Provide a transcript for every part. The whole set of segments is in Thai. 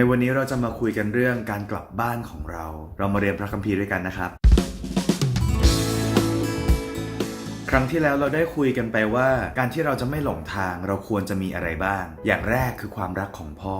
ในวันนี้เราจะมาคุยกันเรื่องการกลับบ้านของเรา เรามาเรียนพระคัมภีร์ด้วยกันนะครับ ครั้งที่แล้วเราได้คุยกันไปว่า การที่เราจะไม่หลงทางเราควรจะมีอะไรบ้าง อย่างแรกคือความรักของพ่อ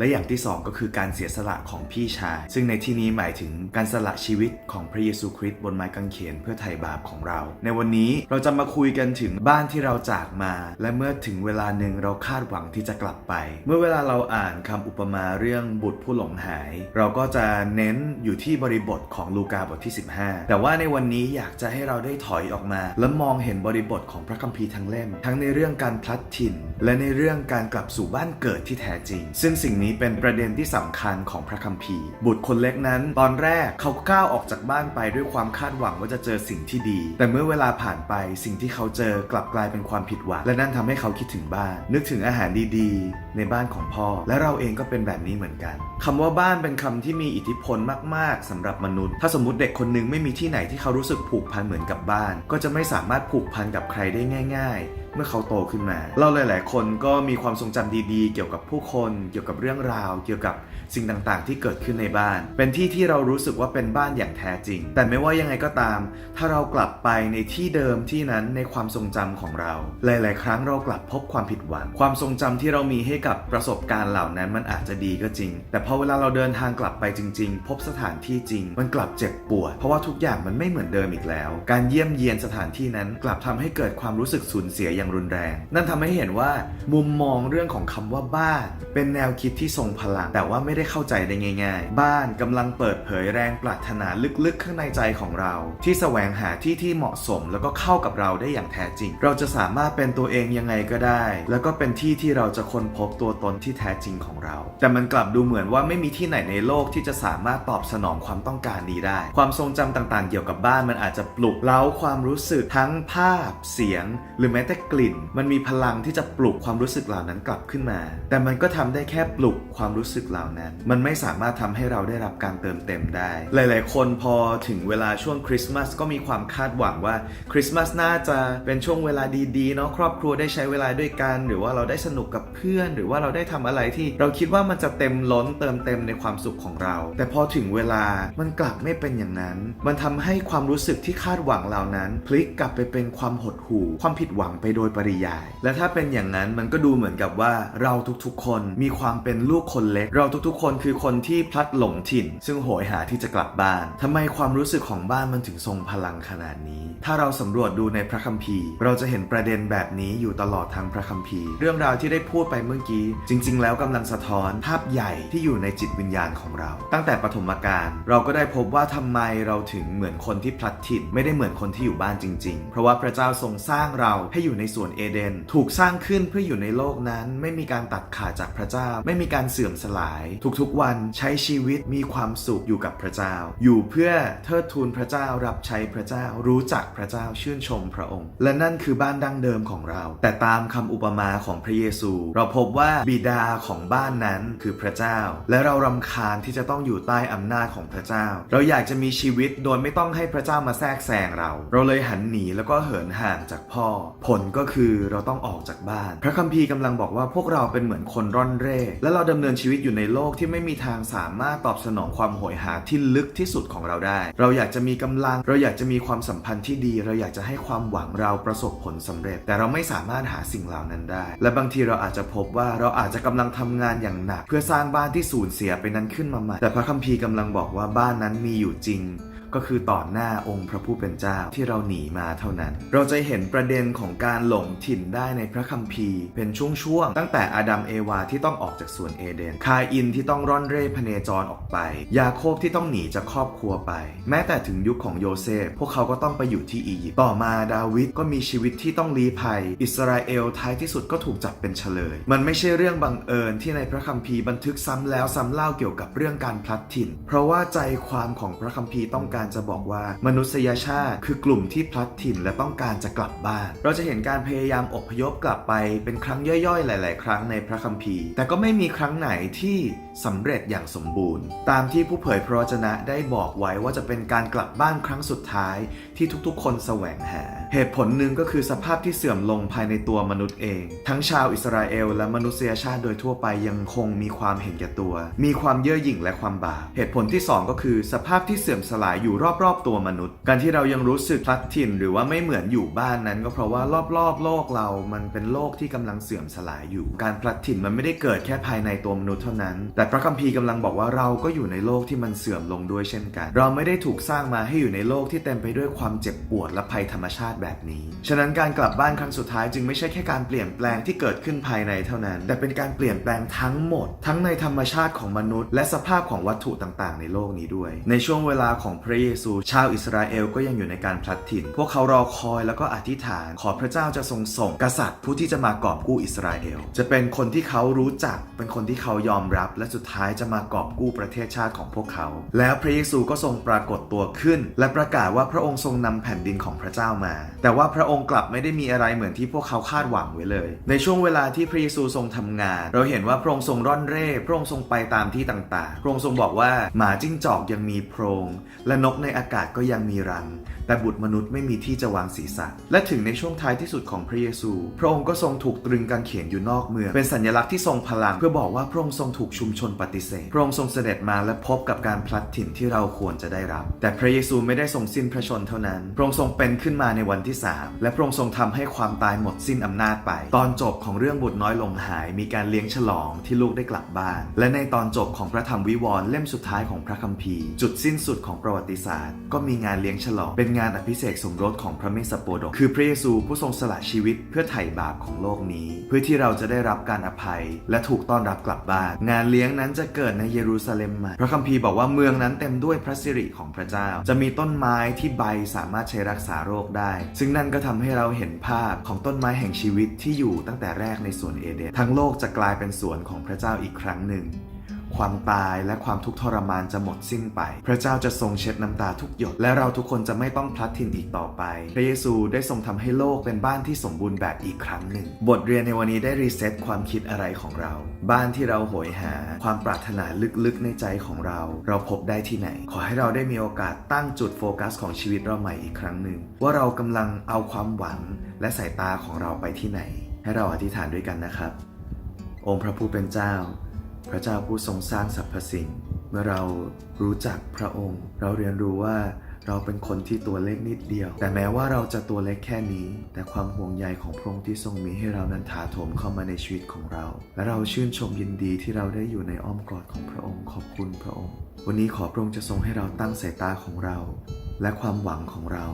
และอย่างที่สองก็คือการเสียสละของพี่ชาย ซึ่งในที่นี้หมายถึงการสละชีวิตของพระเยซูคริสต์บนไม้กางเขนเพื่อไถ่บาปของเรา ในวันนี้เราจะมาคุยกันถึงบ้านที่เราจากมา และเมื่อถึงเวลาหนึ่งเราคาดหวังที่จะกลับไป เมื่อเวลาเราอ่านคำอุปมาเรื่องบุตรผู้หลงหาย เราก็จะเน้นอยู่ที่บริบทของลูกาบทที่ 15 แต่ว่าในวันนี้อยากจะให้เราได้ถอยออกมา และมองเห็นบริบทของพระคัมภีร์ทั้งเล่ม ทั้งในเรื่องการพลัดถิ่น และในเรื่องการกลับสู่บ้านเกิดที่แท้จริง ซึ่งสิ่งนี้เป็นประเด็นที่สำคัญของพระคัมภีร์ บุตรคนเล็กนั้น ตอนแรกเขาก้าวออกจากบ้านไปด้วยความคาดหวังว่าจะเจอสิ่งที่ดี แต่เมื่อเวลาผ่านไปสิ่งที่เขาเจอกลับกลายเป็นความผิดหวังและนั่นทำให้เขาคิดถึงบ้าน นึกถึงอาหารดีๆ ในบ้านของพ่อ และเราเองก็เป็นแบบนี้เหมือนกันคำว่าบ้านเป็นคำที่มีอิทธิพลมากๆสำหรับมนุษย์ ถ้าสมมติเด็กคนหนึงไม่มีที่ไหนที่เขารู้สึกผูกพันเหมือนกับบ้าน ก็จะไม่สามารถผูกพันกับใครได้ง่าย ๆ เมื่อเขาโตขึ้นมา เราหลาย ๆ คนก็มีความทรงจำดีๆ เกี่ยวกับผู้คน เกี่ยวกับเรื่องราว เกี่ยวกับสิ่งต่างๆ ที่เกิดขึ้นในบ้าน เป็นที่ที่เรารู้สึกว่าเป็นบ้านอย่างแท้จริง แต่ไม่ว่ายังไงก็ตาม ถ้าเรากลับไปในที่เดิมที่นั้นในความทรงจำของเรา หลาย ๆ ครั้งเรากลับพบความผิดหวัง ความทรงจำที่เรามีให้กับประสบการณ์เหล่านั้นมันอาจจะดีก็จริง แต่พอเวลาเราเดินทางกลับไปจริง ๆ พบสถานที่จริง มันกลับเจ็บปวด เพราะว่าทุกอย่างมันไม่เหมือนเดิมอีกแล้ว การเยี่ยมเยียนสถานที่นั้นกลับทำให้เกิดความรู้สึกสูญเสียอย่างรุนแรง นั่นทำให้เห็นว่ามุมมองเรื่องของคำว่าบ้านเป็นแนวคิดที่ทรงพลัง แต่ว่าไม่ได้เข้าใจได้ง่าย ๆ บ้านกำลังเปิดเผยแรงปรารถนาลึกๆ ข้างในใจของเรา ที่แสวงหาที่ที่เหมาะสม แล้วก็เข้ากับเราได้อย่างแท้จริง เราจะสามารถเป็นตัวเองยังไงก็ได้ แล้วก็เป็นที่ที่เราจะค้นพบตัวตนที่แท้จริงของเรา แต่มันกลับดูเหมือนว่าไม่มีที่ไหนในโลกที่จะสามารถตอบสนองความต้องการนี้ได้ ความทรงจำต่างๆ เกี่ยวกับบ้านมันอาจจะปลุกเร้าความรู้สึกทั้งภาพ เสียง หรือแม้แต่กลิ่น มันมีพลังที่จะปลุกความรู้สึกเหล่านั้นกลับขึ้นมา แต่มันก็ทำได้แค่ปลุกความรู้สึกเหล่านั้น มันไม่สามารถทำให้เราได้รับการเติมเต็มได้ หลาย ๆ คนพอถึงเวลาช่วงคริสต์มาสก็มีความคาดหวังว่าคริสต์มาสน่าจะเป็นช่วงเวลาดี ๆ เนาะครอบครัวได้ใช้เวลาด้วยกัน หรือว่าเราได้สนุกกับเพื่อน หรือว่าเราได้ทำอะไรที่เราคิดว่ามันจะเต็มล้นเติมเต็มในความสุขของเรา แต่พอถึงเวลามันกลับไม่เป็นอย่างนั้น มันทำให้ความรู้สึกที่คาดหวังเหล่านั้น พลิกกลับไปเป็นความหดหู่ ความผิดหวังไปโดยปริยาย และถ้าเป็นอย่างนั้นมันก็ดูเหมือนกับว่าเราทุกๆ คนมีความเป็นลูกคนเล็ก เราทุกๆ คนคือคนที่พลัดหลงถิ่น ซึ่งโหยหาที่จะกลับบ้านทำไมความรู้สึกของบ้านมันถึงทรงพลังขนาดนี้ ถ้าเราสำรวจดูในพระคัมภีร์ เราจะเห็นประเด็นแบบนี้อยู่ตลอดทางพระคัมภีร์ เรื่องราวที่ได้พูดไปเมื่อกี้ จริง ๆ แล้วกำลังสะท้อนภาพใหญ่ที่อยู่ในจิตวิญญาณของเรา ตั้งแต่ปฐมกาลเราก็ได้พบว่าทำไมเราถึงเหมือนคนที่พลัดถิ่น ไม่ได้เหมือนคนที่อยู่บ้านจริง ๆ เพราะว่าพระเจ้าทรงสร้างเราให้อยู่ในสวนเอเดน ถูกสร้างขึ้นเพื่ออยู่ในโลกนั้น ไม่มีการตัดขาดจากพระเจ้า ไม่มีการเสื่อมสลาย ทุกๆวันใช้ชีวิตมีความสุขอยู่กับพระเจ้า อยู่เพื่อเทิดทูนพระเจ้ารับใช้พระเจ้ารู้จักพระเจ้าชื่นชมพระองค์ และนั่นคือบ้านดั้งเดิมของเรา แต่ตามคำอุปมาของพระเยซู เราพบว่าบิดาของบ้านนั้นคือพระเจ้า และเรารำคาญที่จะต้องอยู่ใต้อำนาจของพระเจ้า เราอยากจะมีชีวิตโดยไม่ต้องให้พระเจ้ามาแทรกแซงเรา เราเลยหันหนีแล้วก็เหินห่างจากพ่อ ผลก็คือเราต้องออกจากบ้าน พระคัมภีร์กำลังบอกว่าพวกเราเป็นเหมือนคนร่อนเร่ และเราดำเนินชีวิตอยู่ในโลกที่ไม่มีทางสามารถตอบสนองความโหยหาที่ลึกที่สุดของเราได้ เราอยากจะมีกำลัง เราอยากจะมีความสัมพันธ์ที่ดี เราอยากจะให้ความหวังเราประสบผลสำเร็จ แต่เราไม่สามารถหาสิ่งเหล่านั้นได้ และบางทีเราอาจจะพบว่าเราอาจจะกำลังทำงานอย่างหนัก เพื่อสร้างบ้านที่สูญเสียไปนั้นขึ้นมาใหม่แต่พระคัมภีร์กำลังบอกว่าบ้านนั้นมีอยู่จริง ก็คือต่อหน้าองค์พระผู้เป็นเจ้าที่เราหนีมาเท่านั้น เราจะเห็นประเด็นของการหลงถิ่นได้ในพระคัมภีร์เป็นช่วงๆ ตั้งแต่อาดัมเอวาที่ต้องออกจากสวนเอเดน คาอินที่ต้องร่อนเร่พเนจรออกไป ยาโคบที่ต้องหนีจากครอบครัวไป แม้แต่ถึงยุคของโยเซฟ พวกเขาก็ต้องไปอยู่ที่อียิปต์ ต่อมาดาวิดก็มีชีวิตที่ต้องลี้ภัย อิสราเอลท้ายที่สุดก็ถูกจับเป็นเฉลย มันไม่ใช่เรื่องบังเอิญที่ในพระคัมภีร์บันทึกซ้ำแล้วซ้ำเล่าเกี่ยวกับเรื่องการพลัดถิ่น เพราะว่าใจความของพระคัมภีร์ต้องการจะบอกว่ามนุษยชาติ คือกลุ่มที่พลัดถิ่นและต้องการจะกลับบ้าน เราจะเห็นการพยายามอพยพกลับไปเป็นครั้งย่อยๆ หลาย ๆ ครั้งในพระคัมภีร์ แต่ก็ไม่มีครั้งไหนที่สำเร็จอย่างสมบูรณ์ ตามที่ผู้เผยพระวจนะได้บอกไว้ว่าจะเป็นการกลับบ้านครั้งสุดท้ายที่ทุกๆ คนแสวงหา เหตุผลหนึ่งก็คือสภาพที่เสื่อมลงภายในตัวมนุษย์เอง ทั้งชาวอิสราเอลและมนุษยชาติโดยทั่วไปยังคงมีความเห็นแก่ตัว มีความเย่อหยิ่งและความบาปเหตุผลที่สองก็คือสภาพที่เสื่อมสลายอยู่รอบๆ ตัวมนุษย์ การที่เรายังรู้สึกพลัดถิ่นหรือว่าไม่เหมือนอยู่บ้านนั้น ก็เพราะว่ารอบๆ โลกเรามันเป็นโลกที่กำลังเสื่อมสลายอยู่ การพลัดถิ่นมันไม่ได้เกิดแค่ภายในตัวมนุษย์เท่านั้น แต่พระคัมภีร์กำลังบอกว่าเราก็อยู่ในโลกที่มันเสื่อมลงด้วยเช่นกัน เราไม่ได้ถูกสร้างมาให้อยู่ในโลกที่เต็มไปด้วยความเจ็บปวดและภัยธรรมชาติแบบนี้ ฉะนั้นการกลับบ้านครั้งสุดท้ายจึงไม่ใช่แค่การเปลี่ยนแปลงที่เกิดขึ้นภายในเท่านั้น แต่เป็นการเปลี่ยนแปลงทั้งหมด ทั้งในธรรมชาติของมนุษย์ และสภาพของวัตถุต่างๆ ในโลกนี้ด้วย ในช่วงเวลาของพระเยซู ชาวอิสราเอลก็ยังอยู่ในการพลัดถิ่น พวกเขารอคอยแล้วก็อธิษฐาน ขอพระเจ้าจะทรงส่งกษัตริย์ผู้ที่จะมากอบกู้อิสราเอล จะเป็นคนที่เขารู้จัก เป็นคนที่เขายอมรับ และสุดท้ายจะมากอบกู้ประเทศชาติของพวกเขา แล้วพระเยซูก็ทรงปรากฏตัวขึ้น และประกาศว่าพระองค์ทรงนำแผ่นดินของพระเจ้ามาแต่ว่าพระองค์กลับไม่ได้มีอะไรเหมือนที่พวกเขาคาดหวังไว้เลย ในช่วงเวลาที่พระเยซูทรงทำงาน เราเห็นว่าพระองค์ทรงร่อนเร่ พระองค์ทรงไปตามที่ต่างๆ พระองค์ทรงบอกว่าหมาจิ้งจอกยังมีโพรง และนกในอากาศก็ยังมีรัง แต่บุตรมนุษย์ไม่มีที่จะวางศีรษะ และถึงในช่วงท้ายที่สุดของพระเยซู พระองค์ก็ทรงถูกตรึงกางเขนอยู่นอกเมืองเป็นสัญลักษณ์ที่ทรงพลัง เพื่อบอกว่าพระองค์ทรงถูกชุมชนปฏิเสธ พระองค์ทรงเสด็จมาและพบกับการพลัดถิ่นที่เราควรจะได้รับ แต่พระเยซูไม่ได้ทรงสิ้นพระชนเท่านั้น พระองค์ทรงเป็นขึ้นมาในวันที่ 3 และพระองค์ทรงทำให้ความตายหมดสิ้นอำนาจไป ตอนจบของเรื่องบุตรน้อยลงหาย มีการเลี้ยงฉลองที่ลูกได้กลับบ้าน และในตอนจบของพระธรรมวิวรณ์เล่มสุดท้ายของพระคัมภีร์ จุดสิ้นสุดของประวัติศาสตร์ ก็มีงานเลี้ยงฉลอง เป็นงานอภิเษกสมรสของพระเมสสโปดก คือพระเยซูผู้ทรงสละชีวิตเพื่อไถ่บาปของโลกนี้ เพื่อที่เราจะได้รับการอภัย และถูกต้อนรับกลับบ้าน งานเลี้ยงนั้นจะเกิดในเยรูซาเล็มใหม่พระคัมภีร์บอกว่าเมืองนั้นเต็มด้วยพระสิริของพระเจ้า จะมีต้นไม้ที่ใบสามารถใช้รักษาโรคได้ซึ่งนั่นก็ทำให้เราเห็นภาพของต้นไม้แห่งชีวิตที่อยู่ตั้งแต่แรกในสวนเอเดนทั้งโลกจะกลายเป็นสวนของพระเจ้าอีกครั้งหนึ่ง ความตายและความทุกข์ทรมานจะหมดสิ้นไป พระเจ้าจะทรงเช็ดน้ำตาทุกหยด และเราทุกคนจะไม่ต้องพลัดถิ่นอีกต่อไป พระเยซูได้ทรงทำให้โลกเป็นบ้านที่สมบูรณ์แบบอีกครั้งหนึ่ง บทเรียนในวันนี้ได้รีเซ็ตความคิดอะไรของเรา บ้านที่เราโหยหา ความปรารถนาลึกๆในใจของเรา เราพบได้ที่ไหน ขอให้เราได้มีโอกาสตั้งจุดโฟกัสของชีวิตเราใหม่อีกครั้งหนึ่ง ว่าเรากำลังเอาความหวังและสายตาของเราไปที่ไหน ให้เราอธิษฐานด้วยกันนะครับ องค์พระผู้เป็นเจ้า พระเจ้าผู้ทรงสร้างสรรพสิ่ง เมื่อเรารู้จักพระองค์ เราเรียนรู้ว่าเราเป็นคนที่ตัวเล็กนิดเดียว แต่แม้ว่าเราจะตัวเล็กแค่นี้ แต่ความห่วงใยของพระองค์ที่ทรงมีให้เรานั้นถาโถมเข้ามาในชีวิตของเรา และเราชื่นชมยินดีที่เราได้อยู่ในอ้อมกอดของพระองค์ ขอบคุณพระองค์ วันนี้ขอพระองค์จะทรงให้เราตั้งสายตาของเรา และความหวังของเรา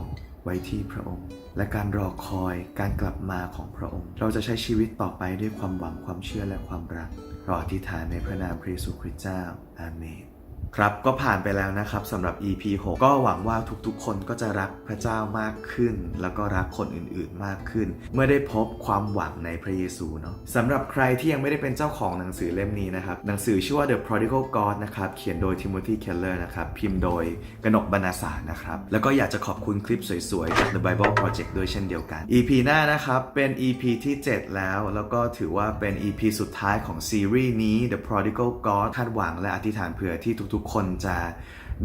ไว้ที่พระองค์ และการรอคอยการกลับมาของพระองค์ เราจะใช้ชีวิตต่อไปด้วยความหวังความเชื่อและความรัก เราอธิษฐานในพระนามพระเยซูคริสต์เจ้า อาเมน ครับก็ผ่านไปแล้วนะครับสำหรับ EP 6 ก็หวังว่าทุกๆ คนก็จะรักพระเจ้ามากขึ้น แล้วก็รักคนอื่นๆมากขึ้น เมื่อได้พบความหวังในพระเยซูเนาะสำหรับใครที่ยังไม่ได้เป็นเจ้าของหนังสือเล่มนี้นะครับหนังสือชื่อว่า The Prodigal God นะครับเขียนโดย Timothy Keller นะครับพิมพ์โดยกนกบรรณาสารนะครับแล้วก็อยากจะขอบคุณคลิปสวยๆจาก The Bible Project ด้วยเช่นเดียวกัน EP หน้านะครับเป็น EP ที่ 7 แล้ว แล้วก็ถือว่าเป็น EP สุดท้ายของซีรีส์นี้ The Prodigal God คาดหวังและอธิษฐานเผื่อที่ทุกๆคนจะ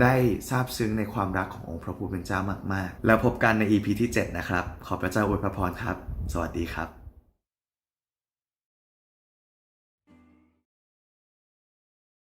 ได้ซาบซึ้งในความรักขององค์พระผู้เป็นเจ้ามาก ๆ แล้วพบกันใน EP ที่ 7 นะครับ ขอพระเจ้าอวยพรครับ สวัสดีครับ